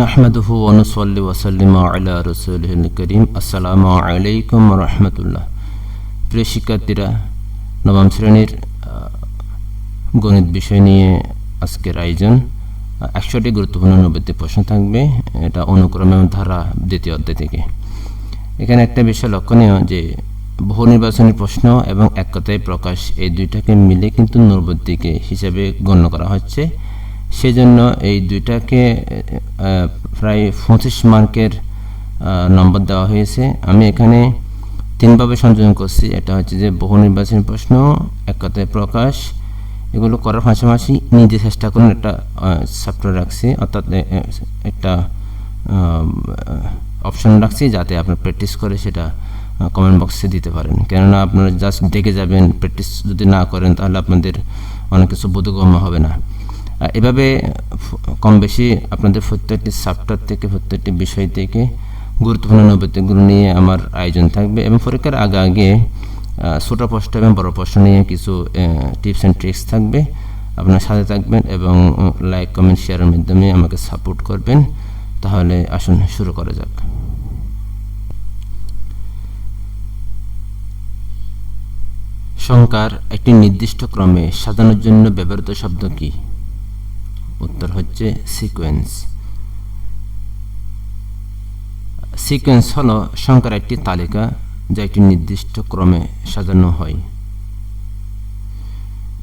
নাহমাদুহু অনুসল্লি ওসাল্লিম আলা রসুল করিম আসসালামু আলাইকুম রহমতুল্লাহ প্রিয় শিক্ষার্থীরা, নবম শ্রেণির গণিত বিষয় নিয়ে আজকের আয়োজন। একশোটি গুরুত্বপূর্ণ নবীতে প্রশ্ন থাকবে। এটা অনুক্রম ধারা দ্বিতীয় অধ্যায় থেকে। এখানে একটা বিষয় লক্ষণীয় যে, বহু নির্বাচনী প্রশ্ন এবং এক কথায় প্রকাশ এই দুইটাকে মিলে কিন্তু নৈবদ্দিকে হিসাবে গণ্য করা হচ্ছে। সেজন্য এই দুইটাকে প্রায় পঁচিশ মার্কের নম্বর দেওয়া হয়েছে। আমি এখানে তিনভাবে সংযোজন করছি। এটা হচ্ছে যে বহু নির্বাচনী প্রশ্ন, এক কথায় প্রকাশ, এগুলো করার পাশাপাশি নিজে চেষ্টা করুন একটা সফটওয়্যার রাখছি, অর্থাৎ একটা অপশন রাখছি যাতে আপনার প্র্যাকটিস করে সেটা কমেন্ট বক্সে দিতে পারেন। কেননা আপনারা জাস্ট দেখে যাবেন প্র্যাকটিস যদি না করেন তাহলে আপনাদের অনেক কিছু বোধগম্য হবে না। এভাবে কম বেশি আপনাদের প্রত্যেকটি সফটওয়্যার থেকে, প্রত্যেকটি বিষয় থেকে গুরুত্বপূর্ণ নৈবেদ্যগুলো নিয়ে আমার আয়োজন থাকবে এবং পরীক্ষার আগে আগে ছোট প্রশ্ন এবং বড় প্রশ্ন নিয়ে কিছু টিপস অ্যান্ড ট্রিক্স থাকবে। আপনার সাথে থাকবেন এবং লাইক কমেন্ট শেয়ারের মাধ্যমে আমাকে সাপোর্ট করবেন। তাহলে আসুন শুরু করা যাক। সংখ্যার একটি নির্দিষ্ট ক্রমে সাজানোর জন্য ব্যবহৃত শব্দ কি? উত্তর হচ্ছে সিকোয়েন্স সিকোয়েন্স হলো সংখ্যার একটি তালিকা যা একটি নির্দিষ্ট ক্রমে সাজানো হয়।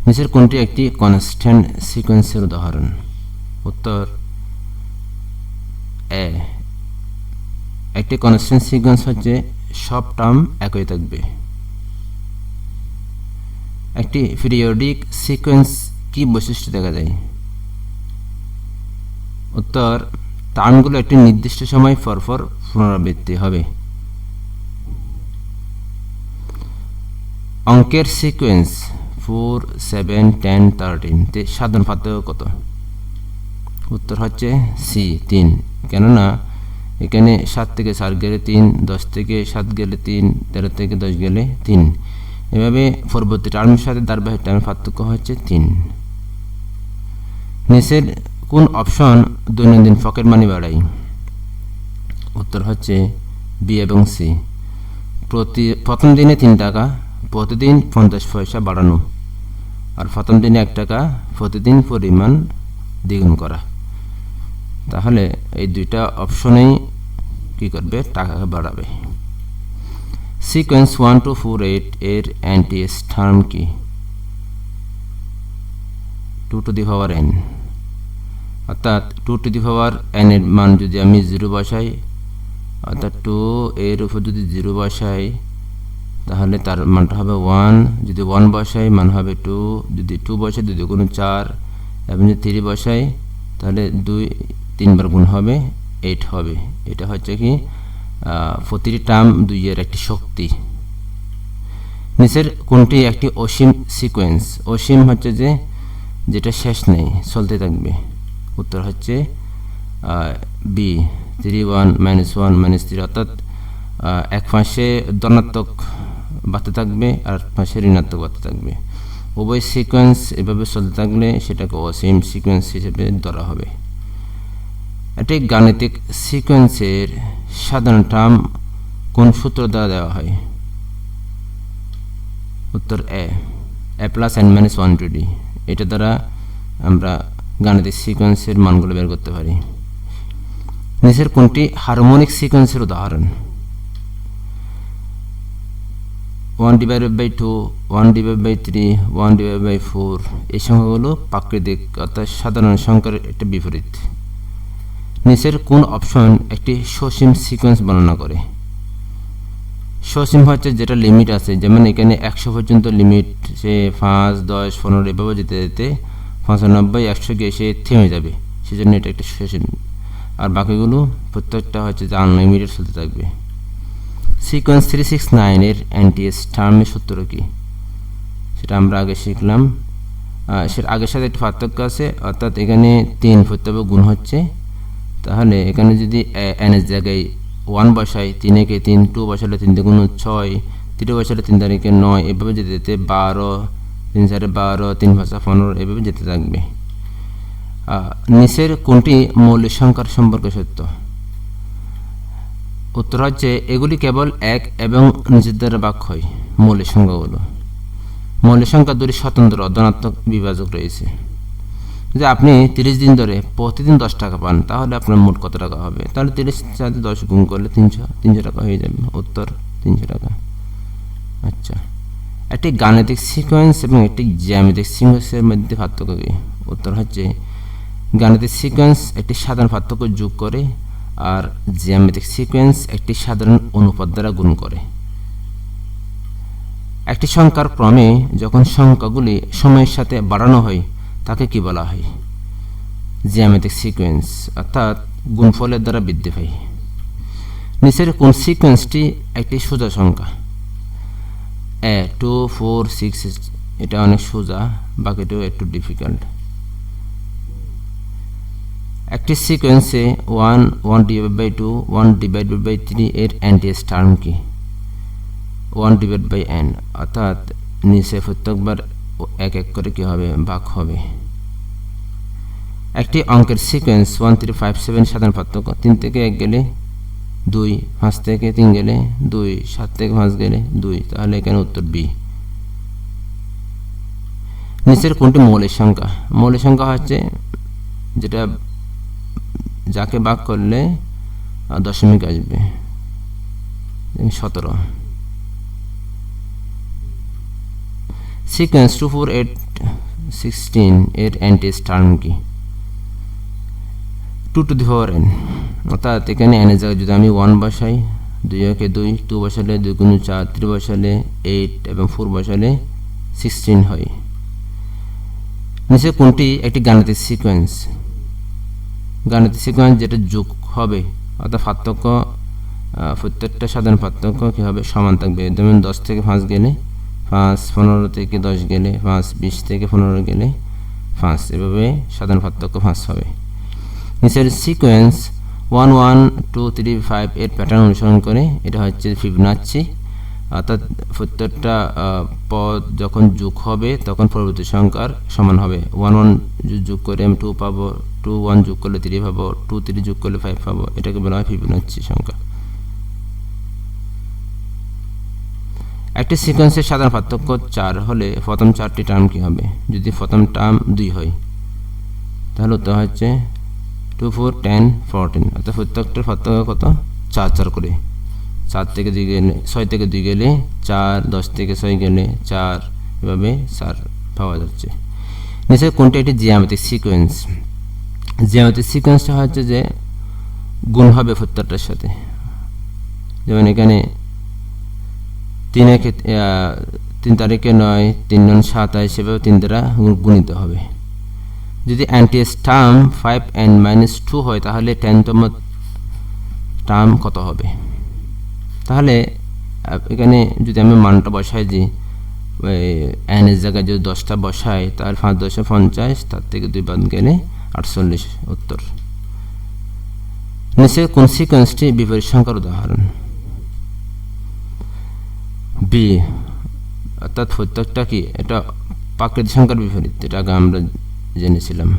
নিচের কোনটি একটি কনস্ট্যান্ট সিকোয়েন্সের উদাহরণ। উত্তর এ একটি কনস্ট্যান্ট সিকোয়েন্স হচ্ছে সব টার্ম একই থাকবে। একটি পিরিয়ডিক সিকোয়েন্স কি বৈশিষ্ট্য দেখা যায়? উত্তর টার্মগুলো একটি নির্দিষ্ট সময় পরপর পুনরাবৃত্তি হবে। অঙ্কের sequence four seven ten thirteen সাধারণ পার্থক্য কত? উত্তর হচ্ছে সি তিন। কেননা, এখানে সাত থেকে সাত গেলে তিন, দশ থেকে সাত গেলে তিন, তেরো থেকে দশ গেলে তিন। এভাবে পরবর্তী টার্মের সাথে ধারাবাহিক টার্মের পার্থক্য হচ্ছে তিন। নিচের কোন অপশন দৈনন্দিন পকেট মানি বাড়ায়? উত্তর হচ্ছে বি এবং সি প্রতি, প্রথম দিনে তিন টাকা, প্রতিদিন পঞ্চাশ পয়সা বাড়ানো। আর প্রথম দিনে এক টাকা, প্রতিদিন পরিমাণ দ্বিগুণ করা। তাহলে এই দুইটা অপশনেই কী করবে? টাকা বাড়াবে। Sequence one two four eight এর অ্যান্টিএস টার্ম কি? Two to the power N অর্থাৎ two to the power N এর মান যদি আমি জিরো বসাই, অর্থাৎ টু এর উপর যদি জিরো বসাই, তাহলে তার মানটা হবে ওয়ান যদি ওয়ান বসাই, মান হবে টু যদি টু বসাই, যদি কোনো চার। এবং যদি থ্রি বসাই, তাহলে দুই, তিনবার গুণ হবে এইট হবে। এটা হচ্ছে কি প্রতিটি টার্ম দুইয়ের একটি শক্তি। নিচের কোনটি একটি অসীম সিকোয়েন্স অসীম হচ্ছে যে, যেটা শেষ নেই, চলতে থাকবে। উত্তর হচ্ছে B three one minus one minus three অর্থাৎ এক পাশে ধনাত্মক বাড়তে থাকবে আর পাশে ঋণাত্মক বাড়তে থাকবে। উভয় সিকোয়েন্স এভাবে চলতে থাকলে সেটাকে অসীম সিকোয়েন্স হিসেবে ধরা হবে। একটি গাণিতিক সিকোয়েন্সের সাধারণ টার্ম কোন সূত্র দ্বারা দেওয়া হয়? উত্তর A A plus N minus one two D এটা দ্বারা আমরা গাণিতিক সিকোয়েন্সের মানগুলো বের করতে পারি। নিচের কোনটি হারমোনিক সিকোয়েন্সের উদাহরণ? One divided by two one divide by three one divide by four এই সংখ্যাগুলো প্রাকৃতিক অর্থাৎ সাধারণ সংখ্যার একটা বিপরীত। নিচের কোন অপশন একটি সসীম সিকোয়েন্স বর্ণনা করে? সসীম হচ্ছে যেটা লিমিট আছে, যেমন এখানে একশো পর্যন্ত লিমিট সে পাঁচ, দশ, পনেরো, এভাবে যেতে যেতে পঁচানব্বই একশো গিয়ে সে থেমে যাবে। সেজন্য এটা একটা সসীম আর বাকিগুলো প্রত্যেকটা হচ্ছে যে আনলিমিটেড চলতে থাকবে। সিকোয়েন্স থ্রি সিক্স নাইনের অ্যান্টিএস টার্মের সূত্র কি? সেটা আমরা আগে শিখলাম। সেটা আগের সাথে একটু পার্থক্য আছে। অর্থাৎ এখানে তিন প্রত্যেক গুণ হচ্ছে। তাহলে এখানে যদি এনের জায়গায় ওয়ান বসাই তিন একে তিন টু বসালে তিন দুগুণ ছয় তিন বসালে তিন তারিখে নয়, এভাবে যেতে যেতে বারো তিন চারে বারো তিন ভাষা পনেরো, এভাবে যেতে থাকবে। নিচের কোনটি মৌলিক সংখ্যার সম্পর্কে সত্য? উত্তর হচ্ছে, এগুলি কেবল এক এবং নিজের দ্বারা বাক হয় মৌলিক সংখ্যাগুলো। মৌলিক সংখ্যা দুটি স্বতন্ত্র, ধনাত্মক, বিভাজক রয়েছে। যে আপনি তিরিশ দিন ধরে প্রতিদিন দশ টাকা পান, তাহলে আপনার মোট কত টাকা হবে? তাহলে তিরিশ সাথে দশ গুণ করলে তিনশো তিনশো টাকা হয়ে যাবে। উত্তর, তিনশো টাকা। আচ্ছা। একটি গাণিতিক সিকোয়েন্স এবং একটি জ্যামিতিক সিকোয়েন্সের মধ্যে পার্থক্য কী? উত্তর হচ্ছে গাণিতিক সিকোয়েন্স একটি সাধারণ পার্থক্য যোগ করে আর জ্যামিতিক সিকোয়েন্স একটি সাধারণ অনুপাত দ্বারা গুণ করে। একটি সংখ্যার ক্রমে যখন সংখ্যাগুলি সময়ের সাথে বাড়ানো হয়, তাকে কি বলা হয়? জ্যামিতিক সিকোয়েন্স অর্থাৎ গুণফলের দ্বারা বৃদ্ধি পায়। নিচের কোন সিকোয়েন্সটি একটি সোজা সংখ্যা? এ টু ফোর সিক্স এটা অনেক সোজা, বাকিটাও একটু ডিফিকাল্ট একটি সিকোয়েন্সে one one divide by two one divided by three এর অ্যান্টিএস টার্ম কি? ওয়ান ডিভাইড বাই এন অর্থাৎ নিচে প্রত্যেকবার এক এক করে কী হবে? ভাগ হবে। একটি অঙ্কের sequence one three five seven সাধারণ পার্থক্য। তিন থেকে এক গেলে দুই পাঁচ থেকে তিন গেলে দুই, সাত থেকে পাঁচ গেলে দুই, তাহলে এখানে উত্তর বি। নিচের কোনটি মৌলের সংখ্যা? মৌলিক সংখ্যা হচ্ছে যেটা যাকে ভাগ করলে দশমিক আসবে। সতেরো। Sequence two four eight sixteen এর অ্যান্টিস টার্ম কি? Two to the power n অর্থাৎ এখানে এনের জায়গায় যদি আমি ওয়ান বসাই, দুই একে দুই টু বসালে দুই গুণ চার থ্রি বসালে এইট এবং ফোর বসালে সিক্সটিন হয়। নিচে কোনটি? একটি গাণিতিক সিকোয়েন্স গাণিতিক সিকোয়েন্স যেটা যোগ হবে, অর্থাৎ পার্থক্য প্রত্যেকটা সাধারণ পার্থক্য কী হবে সমান থাকবে? যেমন দশ থেকে পাঁচ গেলে পাঁচ, পনেরো থেকে দশ গেলে পাঁচ, বিশ থেকে পনেরো গেলে পাঁচ। এভাবে সাধারণ পার্থক্য পাঁচ হবে। নিচের sequence one one two three five এর প্যাটার্ন অনুসরণ করে, এটা হচ্ছে ফিবনাচ্ছি অর্থাৎ প্রত্যেকটা পদ যখন যোগ হবে, তখন পরবর্তী সংখ্যার সমান হবে। ওয়ান ওয়ান যোগ করে আমি টু পাবো টু ওয়ান যোগ করলে থ্রি পাবো টু থ্রি যোগ করলে ফাইভ পাবো। এটাকে বলা হয় ফিবনাচ্ছি সংখ্যা। একটি সিকোয়েন্সের সাধারণ পার্থক্য চার হলে প্রথম চারটি টার্ম কী হবে? যদি প্রথম টার্ম দুই হয়, তাহলে উত্তর হচ্ছে টু ফোর টেন ফোরটিন অর্থাৎ প্রত্যেকটার পার্থক্য কত? চার চার করে। চার থেকে দুই গেলে, ছয় থেকে দুই গেলে চার, দশ থেকে ছয় গেলে চার। এভাবে চার পাওয়া যাচ্ছে। নিচে কোনটা? একটি জিয়ামেটিক সিকোয়েন্স জিয়ামেটিক সিকোয়েন্সটা হচ্ছে যে গুণ হবে প্রত্যেকটার সাথে। যেমন এখানে তিন তিন তারিখে নয়, তিন নন সাতাশ সেভাবে তিন দ্বারা গুণিত হবে। যদি nth term five and minus two হয়, তাহলে টেনতম টার্ম কত হবে? তাহলে এখানে যদি আমি মানটা বসাই যে এনের জায়গায় যদি দশটা বসাই তাহলে পাঁচ দশে পঞ্চাশ, তার থেকে দুই বাদ গেলে আটচল্লিশ উত্তর। নিচে কোন সিকোয়েন্সটি বিপরীত সংখ্যার উদাহরণ। বি অর্থাৎ প্রত্যেকটা কি? এটা প্রাকৃতিক সংখ্যার বিপরীত এটা আগে আমরা জেনেছিলাম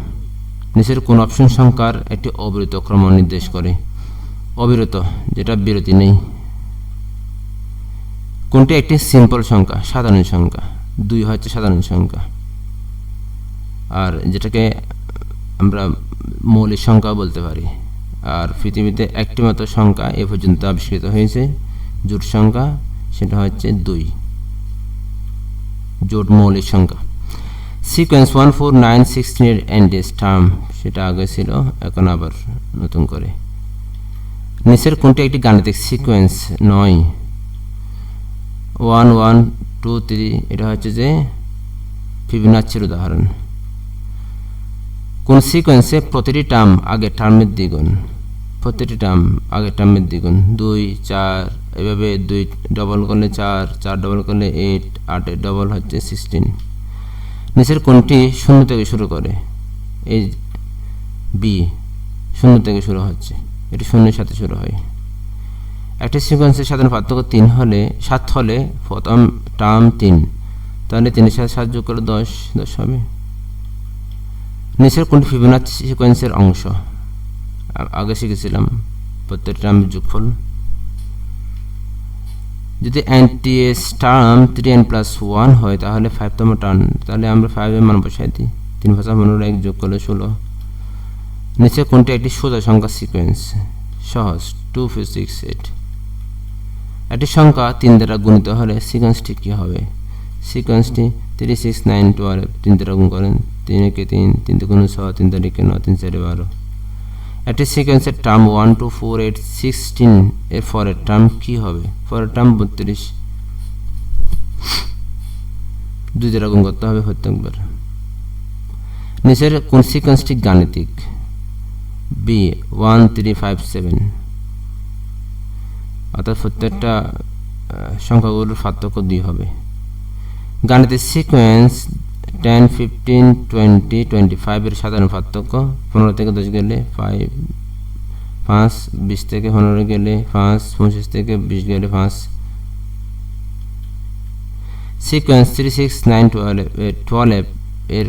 নিচের কোন অপশন সংখ্যার একটি অবিরত ক্রম নির্দেশ করে। অবিরত, যেটা বিরতি নেই। কোনটি একটি সিম্পল সংখ্যা? সাধারণ সংখ্যা। দুই হচ্ছে সাধারণ সংখ্যা। আর যেটাকে আমরা মৌলিক সংখ্যা বলতে পারি। আর পৃথিবীতে একটি মাত্র সংখ্যা এ পর্যন্ত আবিষ্কৃত হয়েছে। জোট সংখ্যা, সেটা হচ্ছে দুই। জোট মৌলিক সংখ্যা। সিকোয়েন্স ওয়ান ফোর নাইন সিক্সটিনের এন্ডেস টার্ম সেটা আগে ছিল, এখন আবার নতুন করে। নিচের কোনটি একটি গাণিতিক সিকোয়েন্স নয়। ওয়ান ওয়ান টু থ্রি এটা হচ্ছে যে ফিবোনাচ্চির উদাহরণ। কোন সিকোয়েন্সে প্রতিটি টার্ম আগের টার্মের দ্বিগুণ? প্রতিটি টার্ম আগের টার্মের দ্বিগুণ। দুই, চার, এভাবে দুই ডবল করলে চার চার ডবল করলে এইট আটের ডবল হচ্ছে সিক্সটিন নিচের কোনটি শূন্য থেকে শুরু করে। এই বি শূন্য থেকে শুরু হচ্ছে। এটি শূন্যের সাথে শুরু হয়। একটি সিকোয়েন্সের সাধারণ পার্থক্য তিন হলে, সাত হলে প্রথম টার্ম তিন। তাহলে তিনের সাথে সাত যোগ করে দশ দশ হবে। নিচের কোনটি ফিবোনাচি সিকোয়েন্সের অংশ। আগে শিখেছিলাম প্রত্যেকটা আমি যোগফল। যদি nth term three n plus one হয়, তাহলে ফাইভতম টার্ম তাহলে আমরা ফাইভের মান বসাই দিই। তিন ভাষা পনেরো এক যোগ করলে ষোলো। নিচে কোনটি একটি সোজা সংখ্যা সিকোয়েন্স সহজ। টু ফোর সিক্স এইট একটি সংখ্যা তিন দ্বারা গুণিত হলে সিকোয়েন্সটি কী হবে? সিকোয়েন্সটি থ্রি সিক্স নাইন টুয়েলভ তিন দ্বারা গুণ করেন। তিন একে তিন তিন দুগুণ ছয়, তিন তারিখে নয়, তিন চারে বারো। একটি সিকোয়েন্সের term one two four eight sixteen এর পরের টার্ম কী হবে। পরের টার্ম বত্রিশ। দুই গুণ করতে হবে প্রত্যেকবার নিচের কোন সিকোয়েন্সটি গাণিতিক। B one three five seven অর্থাৎ প্রত্যেকটা সংখ্যাগুলোর পার্থক্য দুই হবে। গাণিতিক sequence ten fifteen twenty twenty ফাইভের সাধারণ পার্থক্য, পনেরো থেকে দশ গেলে ফাইভ পাঁচ, বিশ থেকে পনেরো গেলে পাঁচ, পঁচিশ থেকে বিশ গেলে পাঁচ। Sequence three six nine twelve twelve এর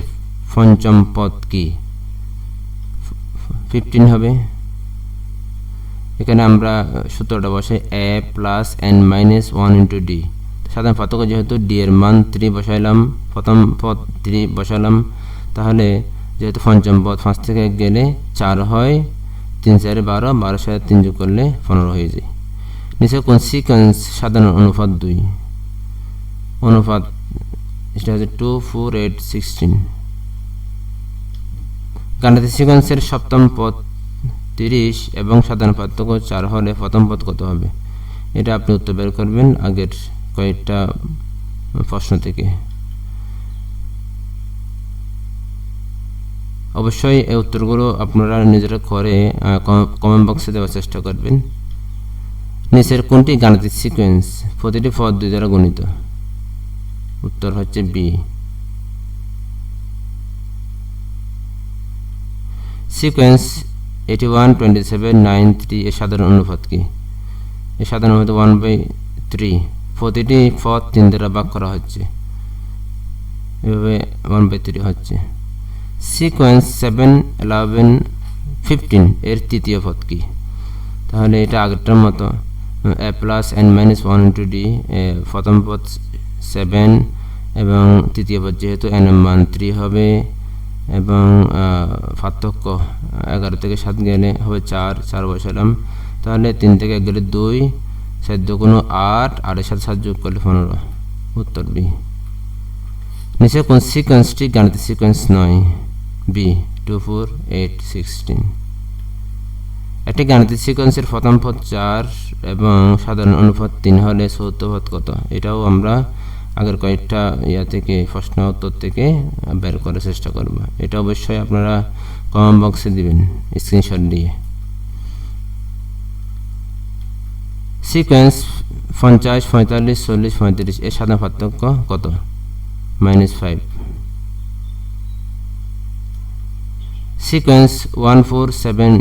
পঞ্চম পদ কি? ফিফটিন হবে। এখানে আমরা সূত্রটা বসে a plus n minus one into d সাধারণ পার্থক্য যেহেতু ডি এর মান থ্রি বসাইলাম, প্রথম পদ থ্রি বসালাম তাহলে যেহেতু পঞ্চম পদ পাঁচ থেকে গেলে চার হয়, তিন চারে বারো বারো সাথে তিন যোগ করলে পনেরো হয়ে যায়। নিচে কোন সিকোয়েন্স সাধারণ অনুপাত দুই? অনুপাত সেটা হচ্ছে টু ফোর এইট সিক্সটিন গাণিতিক সিকোয়েন্সের সপ্তম পদ তিরিশ এবং সাধারণ পার্থক্য চার হলে প্রথম পদ কত হবে? এটা আপনি উত্তর বের করবেন আগের কয়েকটা প্রশ্ন থেকে। অবশ্যই এই উত্তরগুলো আপনারা নিজেরা করে কমেন্ট বক্সে দেওয়ার চেষ্টা করবেন। নিচের কোনটি গাণিতিক সিকোয়েন্স প্রতিটি পদ দুই দ্বারা গণিত। উত্তর হচ্ছে B sequence eighty one twenty seven nine three এর সাধারণ অনুপাত কি? এর সাধারণ অনুপাত ওয়ান বাই থ্রি প্রতিটি পথ তিন দ্বারা ভাগ করা হচ্ছে। এভাবে ওয়ান বাই থ্রি হচ্ছে। সিকোয়েন্স সেভেন ইলেভেন ফিফটিন এর তৃতীয় পথ কি? তাহলে এটা আগেরটার মতো a plus n minus one into d প্রথম পথ সেভেন এবং তৃতীয় পথ যেহেতু এন এম মান থ্রি হবে এবং পার্থক্য এগারো থেকে সাত গেলে হবে চার চার বসালাম। তাহলে তিন থেকে এক গেলে দুই সাত কোনো আট, আটের সাথে সাত যোগ করলে পনেরো। উত্তর বি। নিচে কোন সিকোয়েন্সটি গাণিতিক সিকোয়েন্স নয়? B two four eight sixteen একটি গাণিতিক সিকোয়েন্সের প্রথম পদ চার এবং সাধারণ অনুপাত তিন হলে চতুর্থ পদ কত? এটাও আমরা আগের কয়েকটা ইয়া থেকে, প্রশ্ন উত্তর থেকে বের করার চেষ্টা করব। এটা অবশ্যই আপনারা কমেন্ট বক্সে দিবেন স্ক্রিনশট দিয়ে। সিকোয়েন্স পঞ্চাশ, পঁয়তাল্লিশ, চল্লিশ, পঁয়ত্রিশ, এর সাধারণ পার্থক্য কত? Minus five sequence one four seven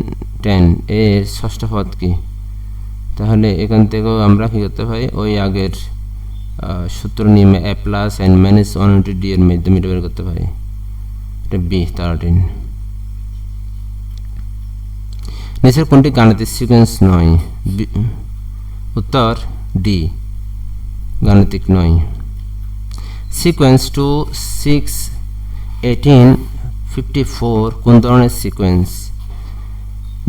ten এর ষষ্ঠ পদ কি? তাহলে এখান থেকেও আমরা কী করতে পারি? ওই আগের সূত্র নিয়মে a plus n minus one d এর মাধ্যমে বের করতে পারি। এটা বি থার্টিন নিচের কোনটি গাণিতিক সিকোয়েন্স নয়? উত্তর ডি গাণিতিক নয়। Sequence two six eighteen fifty four কোন ধরনের সিকোয়েন্স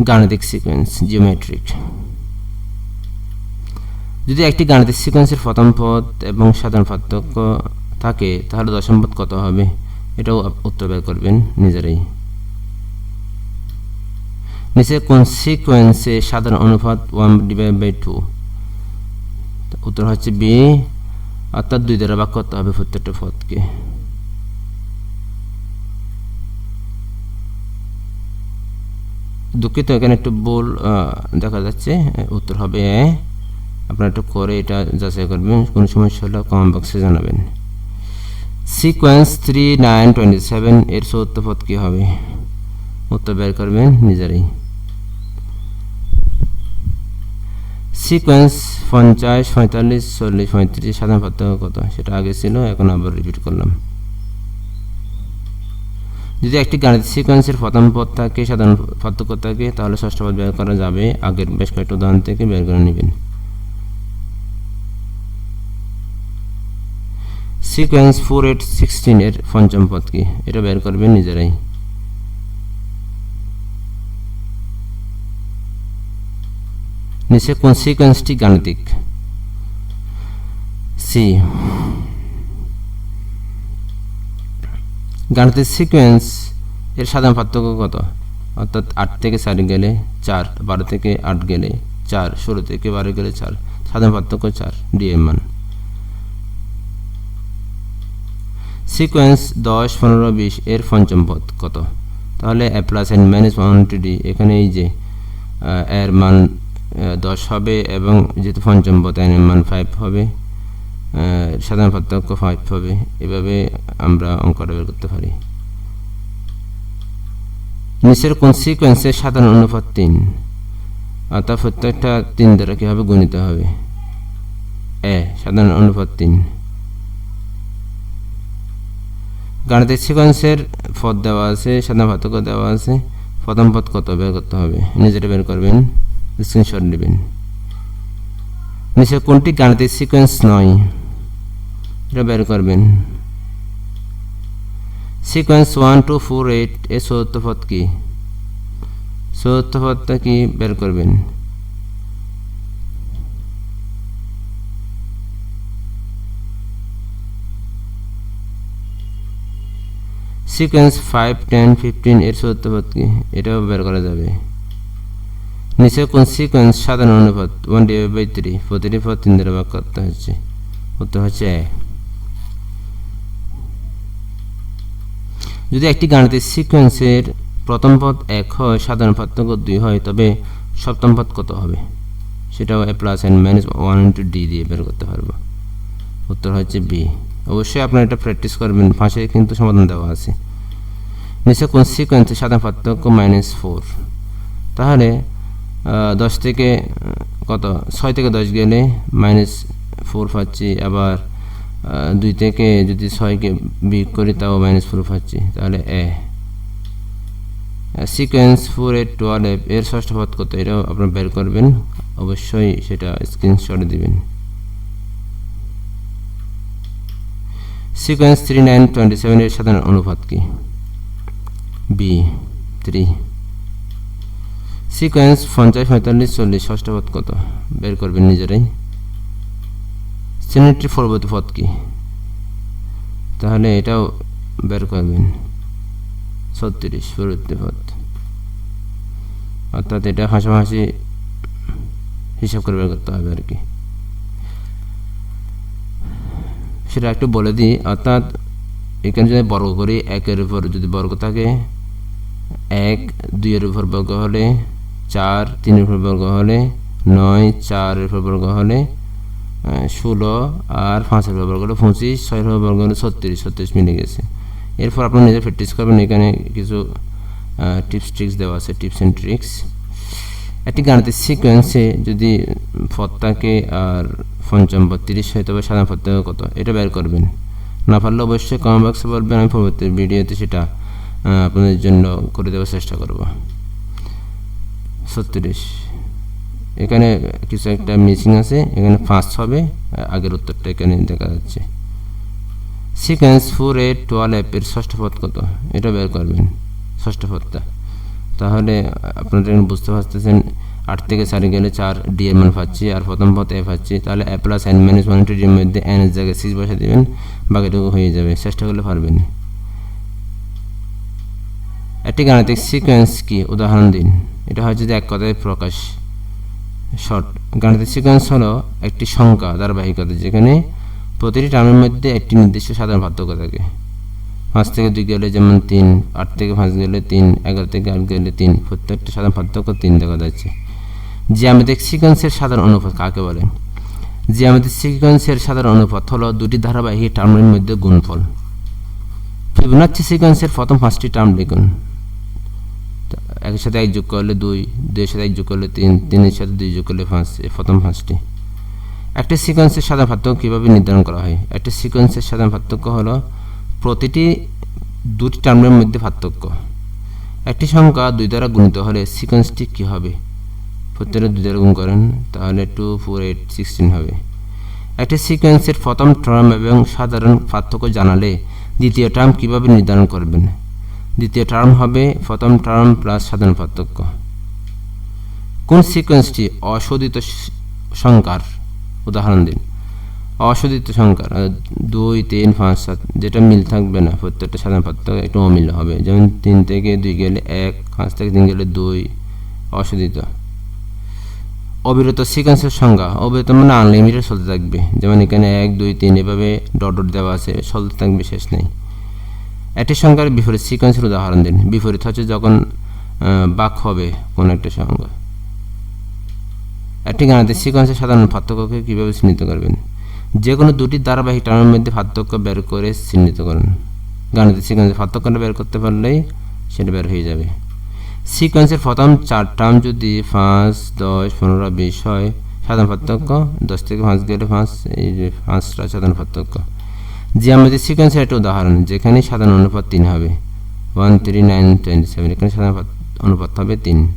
গাণিতিক সিকোয়েন্স জিওমেট্রিক যদি একটি গাণিতিক সিকোয়েন্সের প্রথম পদ এবং সাধারণ পার্থক্য থাকে, তাহলে দশম পদ কত হবে? এটাও উত্তর বের করবেন নিজেরাই। নিচে কোন সিকোয়েন্সে সাধারণ অনুপাত ওয়ান ডিভাইড বাই টু উত্তর হচ্ছে বি অর্থাৎ দুই দ্বারা ভাগ করতে হবে প্রত্যেকটা পদকে। দুঃখিত এখানে একটু আহ, দেখা যাচ্ছে উত্তর হবে আপনারা একটু করে এটা যাচাই করবেন কোনো সমস্যা হলে কমেন্ট বক্সে জানাবেন। Sequence three nine twenty seven এর চতুর্থ পদ কী হবে? উত্তর বের করবেন নিজেরাই। সিকোয়েন্স পঞ্চাশ, পঁয়তাল্লিশ, চল্লিশ, পঁয়ত্রিশ, সাধারণ পার্থক্য কত? সেটা আগে ছিল, এখন আবার রিপিট করলাম। যদি একটি গাণিতিক সিকোয়েন্সের প্রথম পদ থাকে, সাধারণ পার্থক্য থাকে, তাহলে ষষ্ঠ পদ বের করা যাবে। আগের বেশ কয়েকটা উদাহরণ থেকে বের করে নেবেন। সিকোয়েন্স ফোর এইট সিক্সটিন এর পঞ্চম পদ কি? এটা বের করবেন নিজেরাই। নিচে কোন সিকোয়েন্সটি গাণিতিক। সি গাণিতিক সিকোয়েন্স এর সাধারণ পার্থক্য কত? অর্থাৎ আট থেকে চার গেলে চার, বারো থেকে আট গেলে চার, ষোলো থেকে বারো গেলে চার। সাধারণ পার্থক্য চার, ডিএম মান। সিকোয়েন্স দশ, পনেরো, বিশ এর পঞ্চম পদ কত? তাহলে a plus n minus one two d এখানে এই যে এর মান দশ হবে এবং যেহেতু পঞ্চম এর মান ফাইভ হবে। সাধারণ পার্থক্য ফাইভ হবে। এভাবে আমরা অঙ্কটা বের করতে পারি। নিচের কোন সিকোয়েন্সের সাধারণ অনুপাত তিন? অর্থাৎ প্রত্যেকটা তিন দ্বারা কীভাবে গণিত হবে? এ, সাধারণ অনুপাত তিন। গাণিতিক সিকোয়েন্সের পদ দেওয়া আছে, সাধারণ পার্থক্য দেওয়া আছে। প্রথম পদ কত? বের করতে হবে। নিজেটা বের করবেন। স্ক্রিনশট নেবেন। নিচে কোনটি গাণিতিক সিকোয়েন্স নয়, এটা বের করবেন। Sequence one two four eight এ চতুর্থ পদ কি? চতুর্থ কি বের করবেন? সিকোয়েন্স ফাইভ টেন ফিফটিন এর চতুর্থ পদ কি? এটাও বের করা যাবে। নিচে কোন সিকোয়েন্স সাধারণ অনুপাত ওয়ান ডিভাইড বাই থ্রি প্রতিটি পদ তিন দ্বারা ভাগ করতে হচ্ছে উত্তর হচ্ছে এ যদি একটি গাণিতিক সিকোয়েন্সের প্রথম পদ এক হয়, সাধারণ পার্থক্য দুই হয়, তবে সপ্তম পদ কত হবে? সেটাও a plus n minus one into d দিয়ে বের করতে পারব। উত্তর হচ্ছে বি অবশ্যই আপনারা এটা প্র্যাকটিস করবেন পাশে কিন্তু সমাধান দেওয়া আছে। নিচে কোন সিকোয়েন্সে সাধারণ পার্থক্য মাইনাস ফোর তাহলে দশ থেকে কত? ছয় থেকে দশ গেলে মাইনাস ফোর পাচ্ছি। আবার দুই থেকে যদি ছয়কে বিয়োগ করি, তাও মাইনাস ফোর পাচ্ছি। তাহলে a. Sequence four eight twelve এর ষষ্ঠ পদ কত? এটাও আপনারা বের করবেন। অবশ্যই সেটা স্ক্রিনশট দিবেন। Sequence three nine twenty seven এর সাধারণ অনুপাত কি? বি থ্রি সিকোয়েন্স পঞ্চাশ পঁয়তাল্লিশ চল্লিশ, ষষ্ঠ পদ কত? বের করবেন নিজেরাই। সিনেট্রি পরবর্তী পদ কি? তাহলে এটাও বের করবেন। ছত্রিশ পরবর্তী পদ অর্থাৎ এটা হাসাহাসি হিসাব করে বের করতে হবে আর কি। সেটা একটু বলে দিই, অর্থাৎ এখানে যদি বর্গ করি, একের উপর যদি বর্গ থাকে, এক, দুইয়ের উপর বর্গ হলে চার তিনের উপর বর্গ হলে নয় চারের উপর বর্গ হলে ষোলো আর পাঁচের উপর বর্গ হলে পঁচিশ ছয়ের উপর বর্গ হলে ছত্রিশ ছত্রিশ মিলে গেছে। এরপর আপনারা নিজে প্র্যাকটিস করবেন, এখানে কিছু টিপস ট্রিক্স দেওয়া আছে টিপস অ্যান্ড ট্রিক্স একটি গাণিতিক সিকোয়েন্সে যদি থাকে আর পঞ্চম বত্রিশ তিরিশ হয়, তবে সাধারণ থাকে কত? এটা বের করবেন। না পারলে অবশ্যই কমেন্ট বক্সে বলবেন, আমি পরবর্তী ভিডিওতে সেটা আপনাদের জন্য করে দেওয়ার চেষ্টা করব। ছত্রিশ। এখানে কিছু একটা মিসিং আছে, এখানে পাঁচ হবে আগের উত্তরটা এখানে দেখা যাচ্ছে। সিকোয়েন্স ফোর এইট টুয়েলভ এর ষষ্ঠ পদ কত? এটা বের করবেন, ষষ্ঠ পদটা। তাহলে আপনারা এখন বুঝতে পারতেছেন, আট থেকে চারে গেলে চার ডি এর মান পাচ্ছি, আর প্রথম পথ এ পাচ্ছি, তাহলে a plus n minus one ডির মধ্যে এন এর জায়গায় সিক্স বসে দেবেন, বাকিটুকু হয়ে যাবে চেষ্টা করলে পারবেন। একটি গাণিতিক সিকোয়েন্স কি? উদাহরণ দিন। এটা হয় যদি এক কথায় প্রকাশ। শর্ট গাণিতিক সিকোয়েন্স হলো একটি সংখ্যা, ধারাবাহিকতা, যেখানে প্রতিটি টার্মের মধ্যে একটি নির্দিষ্ট সাধারণ পার্থক্য থাকে। পাঁচ থেকে দুই গেলে যেমন তিন, আট থেকে পাঁচ গেলে তিন, এগারো থেকে আট গেলে তিন, প্রত্যেকটা সাধারণ পার্থক্য তিন দেখা যাচ্ছে। জ্যামিতিক সিকোয়েন্সের সাধারণ অনুপাত কাকে বলে? জ্যামিতিক সিকোয়েন্সের সাধারণ অনুপাত হলো দুটি ধারাবাহিক টার্মের মধ্যে গুণফল। ফিবোনাচ্ছি সিকোয়েন্সের প্রথম পাঁচটি টার্ম লিখুন। একের সাথে এক যোগ করলে দুই, দুইয়ের সাথে এক যোগ করলে তিন, তিনের সাথে দুই যোগ করলে পাঁচ প্রথম পাঁচটি। একটি সিকোয়েন্সের সাধারণ পার্থক্য কীভাবে নির্ধারণ করা হয়? একটি সিকোয়েন্সের সাধারণ পার্থক্য হলো প্রতিটি দুটি টার্মের মধ্যে পার্থক্য। একটি সংখ্যা দুই দ্বারা গুণিত হলে সিকোয়েন্সটি কী হবে? প্রত্যেকটা দুই দ্বারা গুণ করেন, তাহলে টু ফোর এইট সিক্সটিন হবে। একটি সিকোয়েন্সের প্রথম টার্ম এবং সাধারণ পার্থক্য জানালে দ্বিতীয় টার্ম কীভাবে নির্ধারণ করবেন? দ্বিতীয় টার্ম হবে প্রথম টার্ম প্লাস সাধারণ পার্থক্য। কোন সিকোয়েন্সটি অশোধিত সংখ্যার? উদাহরণ দিন। অশোধিত সংখ্যার দুই, তিন, পাঁচ, সাত, যেটা মিল থাকবে না, প্রত্যেকটা সাধারণ পার্থক্য একটু অমিল হবে। যেমন তিন থেকে দুই গেলে এক, পাঁচ থেকে তিন গেলে দুই, অশোধিত। অবিরত সিকোয়েন্সের সংখ্যা, অবিরত মানে আনলিমিটেড চলতে থাকবে। যেমন এখানে এক, দুই, তিন এভাবে ডট ডট দেওয়া আছে, চলতে থাকবে, শেষ নেই। একটি সংখ্যার বিপরীত সিকোয়েন্সের উদাহরণ দিন। বিপরীত হচ্ছে যখন বাক হবে কোন একটা সংখ্যা একটি গাণিতিক সিকোয়েন্সের সাধারণ পার্থক্যকে কীভাবে চিহ্নিত করবেন? যে কোনো দুটি ধারাবাহিক টার্মের মধ্যে পার্থক্য বের করে চিহ্নিত করুন। গাণিতিক সিকোয়েন্সের পার্থক্যটা বের করতে পারলেই সেটা বের হয়ে যাবে। সিকোয়েন্সের প্রথম চার টার্ম যদি পাঁচ, দশ, পনেরো, বিশ হয়, সাধারণ পার্থক্য দশ থেকে পাঁচ গেলে পাঁচ, এই যে পাঁচটা সাধারণ পার্থক্য। জ্যামিতি সিকোয়েন্সের একটা উদাহরণ, যেখানে সাধারণ অনুপাত তিন হবে। One three nine twenty seven এখানে সাধারণ পাত- অনুপাত হবে তিন।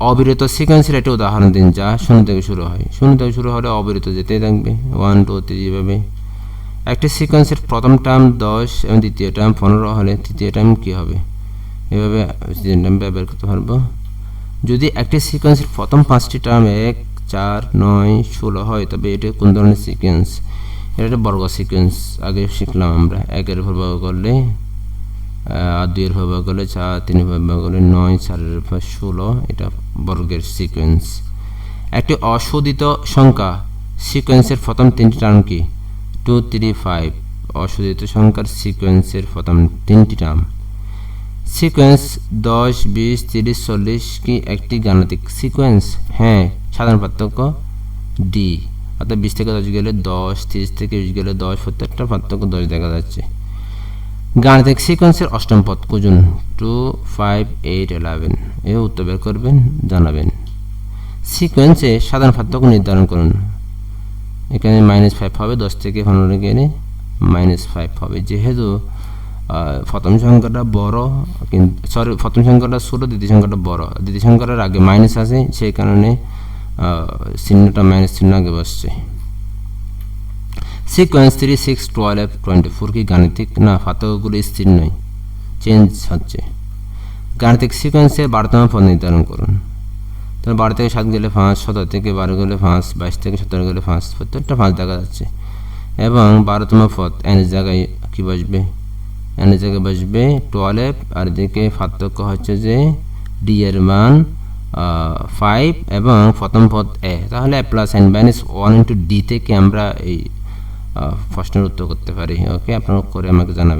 অবিরত সিকোয়েন্সের একটা উদাহরণ দিন, যা শূন্য থেকে শুরু হয়। শূন্য থেকে শুরু হলে অবিরত যেতেই থাকবে। ওয়ান টু থ্রি এভাবে। একটি সিকোয়েন্সের প্রথম টার্ম দশ এবং দ্বিতীয় টার্ম পনেরো হলে তৃতীয় টার্ম কী হবে? এভাবে টার্ম ব্যবহার করতে পারব। যদি একটি সিকোয়েন্সের প্রথম পাঁচটি টার্ম এক, চার, নয়, ষোলো হয়, তবে এটা কোন ধরনের সিকোয়েন্স এটা একটা বর্গ সিকোয়েন্স আগে শিখলাম আমরা। একের উপর ব্যবহার করলে আর দুইয়ের উপর ব্যবহার করলে চার, তিনের উপর ব্যবহার করলে নয়, চারের উপর ষোলো। এটা বর্গের সিকোয়েন্স একটি অশোধিত সংখ্যা। সিকোয়েন্সের প্রথম তিনটি টার্ম কি? টু থ্রি ফাইভ অশোধিত সংখ্যার সিকোয়েন্সের প্রথম তিনটি টার্ম। সিকোয়েন্স দশ, বিশ, তিরিশ, চল্লিশ কি একটি গাণিতিক সিকোয়েন্স হ্যাঁ সাধারণ পার্থক্য ডি অর্থাৎ বিশ থেকে দশ গেলে দশ, তিরিশ থেকে বিশ গেলে দশ, প্রত্যেকটা পার্থক্য দশ দেখা যাচ্ছে। গাণিতিক সিকোয়েন্সের অষ্টম পদ খুঁজুন। টু ফাইভ এইট ইলেভেন এ উত্তর বের করবেন, জানাবেন। সিকোয়েন্সে সাধারণ পার্থক্য নির্ধারণ করুন। এখানে মাইনাস ফাইভ হবে, দশ থেকে পনেরো গেলে মাইনাস ফাইভ হবে। যেহেতু প্রথম সংখ্যাটা বড়, কিন্তু সরি প্রথম সংখ্যাটা ছোটো, দ্বিতীয় সংখ্যাটা বড়। দ্বিতীয় সংখ্যাটার আগে মাইনাস আছে, সেই কারণে চিহ্নটা মাইনাস চিহ্ন বসছে। Sequence three six twelve twenty four কি গাণিতিক? না, পার্থক্যগুলো স্থির নয়। চেঞ্জ হচ্ছে। গাণিতিক সিকোয়েন্সের বারোতম পদ নির্ধারণ করুন। তাহলে বারো থেকে সাত গেলে পাঁচ, সতেরো থেকে বারো গেলে পাঁচ, বাইশ থেকে সতেরো গেলে পাঁচ, প্রত্যেকটা পাঁচ দেখা যাচ্ছে। এবং বারোতম পদ এনের জায়গায় কী বসবে? এনের জায়গায় বসবে টুয়েলভ আর এদিকে পার্থক্য হচ্ছে যে ডি এর মান ফাইভ এবং প্রথম পদ এ তাহলে plus n minus one into d থেকে আমরা এই প্রশ্নের উত্তর করতে পারি। ওকে আপনারা করে আমাকে জানাবেন।